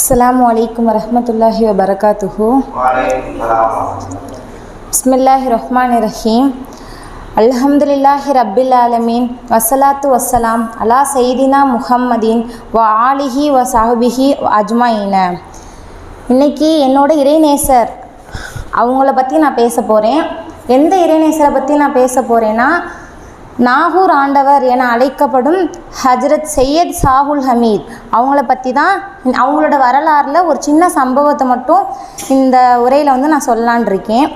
அஸ்ஸலாமு அலைக்கும் வரஹ்மத்துல்லாஹி வபரகாத்துஹு وعليكم السلام பிஸ்மில்லாஹி ரஹ்மான் ரஹீம் அல்ஹம்துலில்லாஹி ரப்பில் ஆலமீன் வசலாத்து வசலாம் அலா சைதினா முஹம்மதீன் வ ஆலிஹி வ சாஹிபிஹி அஜ்மாயின இன்னைக்கு என்னோட இறைநேசர் அவங்கள பற்றி நான் பேச போகிறேன் எந்த இறைநேசரை பற்றி நான் பேச போகிறேன்னா நாகூர் ஆண்டவர் என அழைக்கப்படும் ஹஜரத் சையத் சாகுல் ஹமீத். அவங்கள பற்றி தான் அவங்களோட வரலாறில் ஒரு சின்ன சம்பவத்தை மட்டும் இந்த உரையில் வந்து நான் சொல்லலான் இருக்கேன்.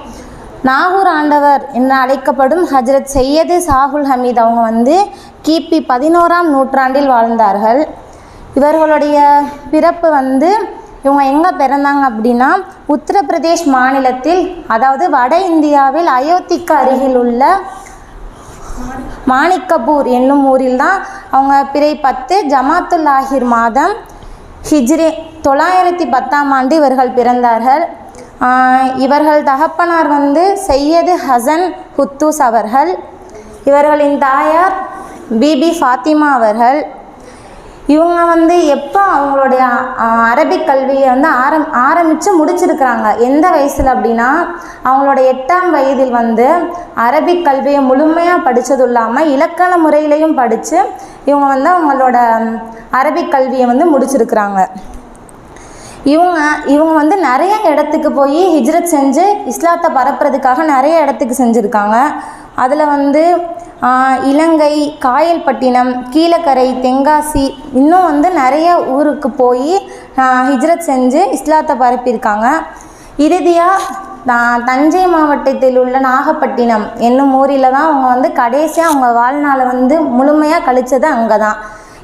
நாகூர் ஆண்டவர் என அழைக்கப்படும் ஹஜ்ரத் சையது சாகுல் ஹமீத் அவங்க வந்து கிபி பதினோராம் நூற்றாண்டில் வாழ்ந்தார்கள். இவர்களுடைய பிறப்பு வந்து இவங்க எங்கே பிறந்தாங்க அப்படின்னா உத்தரப்பிரதேஷ் மாநிலத்தில் அதாவது வட இந்தியாவில் அயோத்திக்கு அருகில் உள்ள மாணிக்கப்பூர் என்னும் ஊரில் தான் அவங்க பிறை பத்து ஜமாத்துல் ஆஹிர் மாதம் ஹிஜ்ரி தொள்ளாயிரத்தி பத்தாம் ஆண்டு இவர்கள் பிறந்தார்கள். இவர்கள் தகப்பனார் வந்து சையது ஹசன் ஹுத்தூஸ் அவர்கள். இவர்களின் தாயார் பிபி ஃபாத்திமா அவர்கள். இவங்க வந்து எப்போ அவங்களுடைய அரபிக் கல்வியை வந்து ஆரம் ஆரம்பித்து முடிச்சிருக்கிறாங்க. எந்த வயசில் அப்படின்னா அவங்களோட எட்டாம் வயதில் வந்து அரபிக் கல்வியை முழுமையாக படித்ததும் இல்லாமல் இலக்கண முறையிலையும் படித்து இவங்க வந்து அவங்களோட அரபிக் கல்வியை வந்து முடிச்சிருக்கிறாங்க. இவங்க இவங்க வந்து நிறைய இடத்துக்கு போய் ஹிஜ்ரத் செஞ்சு இஸ்லாத்தை பரப்புறதுக்காக நிறைய இடத்துக்கு செஞ்சுருக்காங்க. அதில் வந்து இலங்கை காயல்பட்டினம் கீழக்கரை தென்காசி இன்னும் வந்து நிறைய ஊருக்கு போய் ஹிஜ்ரத் செஞ்சு இஸ்லாத்தை பரப்பியிருக்காங்க. இறுதியாக தஞ்சை மாவட்டத்தில் உள்ள நாகப்பட்டினம் என்னும் ஊரில் தான் அவங்க வந்து கடைசியாக அவங்க வாழ்நாளை வந்து முழுமையாக கழிச்சது அங்கே தான்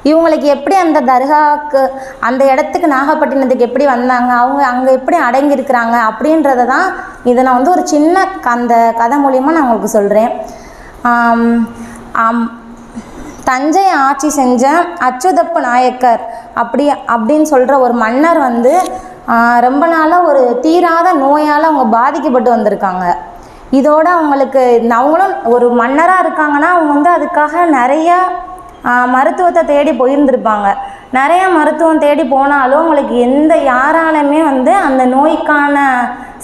இவங்களுக்கு எப்படி அந்த தர்காவுக்கு அந்த இடத்துக்கு நாகப்பட்டினத்துக்கு எப்படி வந்தாங்க அவங்க அங்கே எப்படி அடங்கியிருக்கிறாங்க அப்படின்றத தான் இதை நான் வந்து ஒரு சின்ன அந்த கதை மூலியமாக நான் உங்களுக்கு சொல்கிறேன் தஞ்சை ஆட்சி செஞ்ச அச்சுதப்பு நாயக்கர் அப்படி அப்படின்னு சொல்கிற ஒரு மன்னர் வந்து ரொம்ப நாளாக ஒரு தீராத நோயால் அவங்க பாதிக்கப்பட்டு வந்திருக்காங்க. இதோட அவங்களுக்கு அவங்களும் ஒரு மன்னராக இருக்காங்கன்னா அவங்க வந்து அதுக்காக நிறைய மருத்துவத்தை தேடி போயிருந்திருப்பாங்க. நிறைய மருத்துவம் தேடி போனாலும் அவங்களுக்கு எந்த யாராலுமே வந்து அந்த நோய்க்கான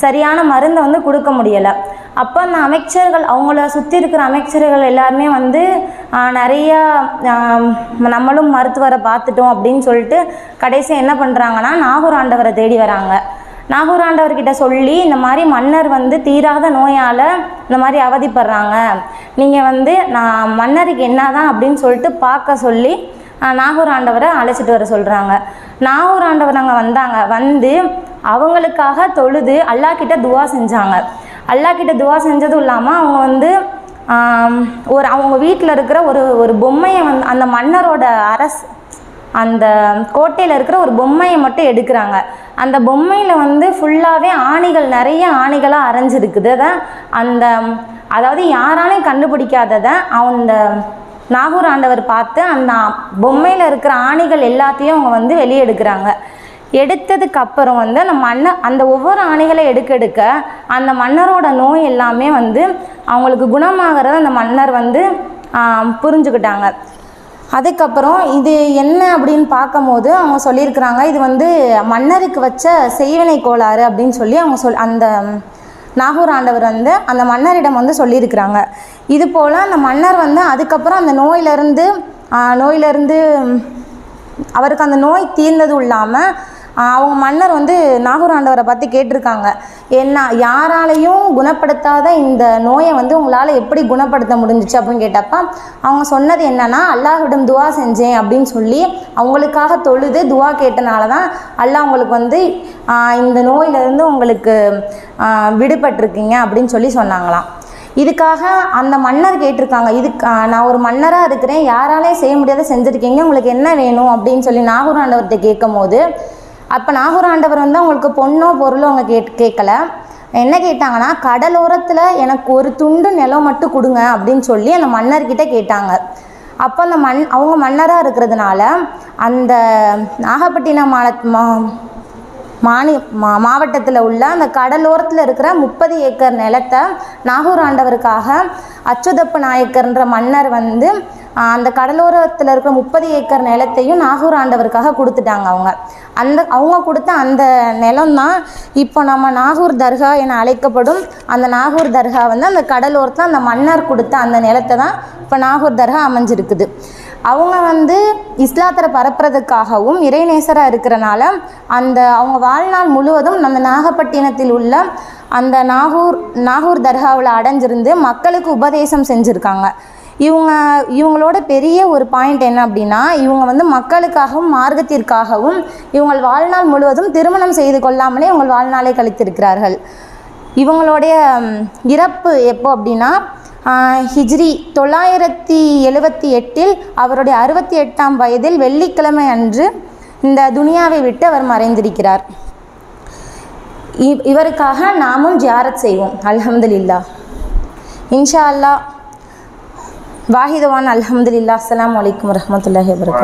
சரியான மருந்தை வந்து கொடுக்க முடியலை. அப்போ அந்த அமைச்சர்கள் அவங்கள சுற்றி இருக்கிற அமைச்சர்கள் எல்லாருமே வந்து நிறையா நிறைய நம்மளும் மருத்துவரை பார்த்துட்டோம் அப்படின்னு சொல்லிட்டு கடைசி என்ன பண்ணுறாங்கன்னா நாகூர் ஆண்டவரை தேடி வராங்க. நாகூர் ஆண்டவர்கிட்ட சொல்லி இந்த மாதிரி மன்னர் வந்து தீராத நோயால் இந்த மாதிரி அவதிப்படுறாங்க. நீங்கள் வந்து நான் மன்னருக்கு என்னதான் அப்படின்னு சொல்லிட்டு பார்க்க சொல்லி நாகூர் ஆண்டவரை அழைச்சிட்டு வர சொல்கிறாங்க நாகூர் ஆண்டவர் அங்கே வந்தாங்க. வந்து அவங்களுக்காக தொழுது அல்லாஹ் கிட்ட துவா செஞ்சாங்க. அல்லாஹ் கிட்ட துவா செஞ்சதும் இல்லாமல் அவங்க வந்து ஒரு அவங்க வீட்டில் இருக்கிற ஒரு ஒரு பொம்மையை வந்து அந்த மன்னரோட அரசு அந்த கோட்டையில் இருக்கிற ஒரு பொம்மையை மட்டும் எடுக்கிறாங்க. அந்த பொம்மையில் வந்து ஃபுல்லாகவே ஆணிகள் நிறைய ஆணிகளாக அரைஞ்சிருக்குது. அதை அந்த அதாவது யாராலையும் கண்டுபிடிக்காததை அந்த நாகூர் ஆண்டவர் பார்த்து அந்த பொம்மையில் இருக்கிற ஆணிகள் எல்லாத்தையும் அவங்க வந்து வெளியே எடுக்கிறாங்க எடுத்ததுக்கு அப்புறம் வந்து அந்த மன்னர் அந்த ஒவ்வொரு ஆணைகளை எடுக்க எடுக்க அந்த மன்னரோட நோய் எல்லாமே வந்து அவங்களுக்கு குணமாகிறத அந்த மன்னர் வந்து புரிஞ்சுக்கிட்டாங்க. அதுக்கப்புறம் இது என்ன அப்படின்னு பார்க்கும்போது அவங்க சொல்லியிருக்கிறாங்க இது வந்து மன்னருக்கு வச்ச செய்வினை கோளாறு அப்படின்னு சொல்லி அவங்க சொல் அந்த நாகூர் ஆண்டவர் வந்து அந்த மன்னரிடம் வந்து சொல்லியிருக்கிறாங்க. இது போல் அந்த மன்னர் வந்து அதுக்கப்புறம் அந்த நோயிலிருந்து நோயிலிருந்து அவருக்கு அந்த நோய் தீர்ந்ததும் இல்லாமல் அவங்க மன்னர் வந்து நாகூர் ஆண்டவரை பார்த்து கேட்டிருக்காங்க. என்ன யாராலையும் குணப்படுத்தாத இந்த நோயை வந்து உங்களால் எப்படி குணப்படுத்த முடிஞ்சிச்சு அப்படின்னு கேட்டப்ப அவங்க சொன்னது என்னன்னா அல்லாஹிடம் துவா செஞ்சேன் அப்படின்னு சொல்லி அவங்களுக்காக தொழுது துவா கேட்டனால தான் அல்லாஹ் உங்களுக்கு வந்து இந்த நோயிலிருந்து உங்களுக்கு விடுபட்டிருக்கீங்க அப்படின்னு சொல்லி சொன்னாங்களாம். இதுக்காக அந்த மன்னர் கேட்டிருக்காங்க. இதுக்கு நான் ஒரு மன்னராக இருக்கிறேன். யாராலையும் செய்ய முடியாத செஞ்சுருக்கீங்க. உங்களுக்கு என்ன வேணும் அப்படின்னு சொல்லி நாகூர் ஆண்டவர்கிட்ட கேட்கும் போது அப்போ நாகூர் ஆண்டவர் வந்து அவங்களுக்கு பொண்ணோ பொருளோ அவங்க கேட் கேட்கல. என்ன கேட்டாங்கன்னா கடலோரத்தில் எனக்கு ஒரு துண்டு நிலம் மட்டும் கொடுங்க அப்படின்னு சொல்லி அந்த மன்னர்கிட்ட கேட்டாங்க. அப்போ அந்த மண் அவங்க மன்னராக இருக்கிறதுனால அந்த நாகப்பட்டினம் மாந மா மாநி மா மாவட்டத்தில் உள்ள அந்த கடலோரத்தில் இருக்கிற முப்பது ஏக்கர் நிலத்தை நாகூர் ஆண்டவருக்காக அச்சுதப்பு நாயக்கர்ன்ற மன்னர் வந்து அந்த கடலோரத்தில் இருக்கிற முப்பது ஏக்கர் நிலத்தையும் நாகூர் ஆண்டவருக்காக கொடுத்துட்டாங்க அவங்க. அந்த அவங்க கொடுத்த அந்த நிலம் தான் இப்போ நம்ம நாகூர் தர்கா என அழைக்கப்படும் அந்த நாகூர் தர்கா வந்து அந்த கடலோரத்தில் அந்த மன்னர் கொடுத்த அந்த நிலத்தை தான் இப்போ நாகூர் தர்கா அமைஞ்சிருக்குது. அவங்க வந்து இஸ்லாத்தரை பரப்புறதுக்காகவும் இறைநேசராக இருக்கிறனால அந்த அவங்க வாழ்நாள் முழுவதும் நம்ம நாகப்பட்டினத்தில் உள்ள அந்த நாகூர் நாகூர் தர்காவில் அடைஞ்சிருந்து மக்களுக்கு உபதேசம் செஞ்சுருக்காங்க. இவங்க இவங்களோட பெரிய ஒரு பாயிண்ட் என்ன அப்படின்னா இவங்க வந்து மக்களுக்காகவும் மார்க்கத்திற்காகவும் இவங்கள் வாழ்நாள் முழுவதும் திருமணம் செய்து கொள்ளாமலே இவங்கள் வாழ்நாளை கழித்திருக்கிறார்கள். இவங்களுடைய இறப்பு எப்போ அப்படின்னா ஹிஜ்ரி தொள்ளாயிரத்தி எழுவத்தி எட்டில் அவருடைய அறுபத்தி எட்டாம் வயதில் வெள்ளிக்கிழமை அன்று இந்த துனியாவை விட்டு அவர் மறைந்திருக்கிறார். இவருக்காக நாமும் ஜியாரத் செய்வோம். அல்ஹம்துலில்லா இன்ஷா அல்லாஹ். வாஹிதவான் அலமதுல்லா அஸ்ஸலாமு வலைக்கம் வரஹ்மத்துல்லாஹி வபரகாத்துஹு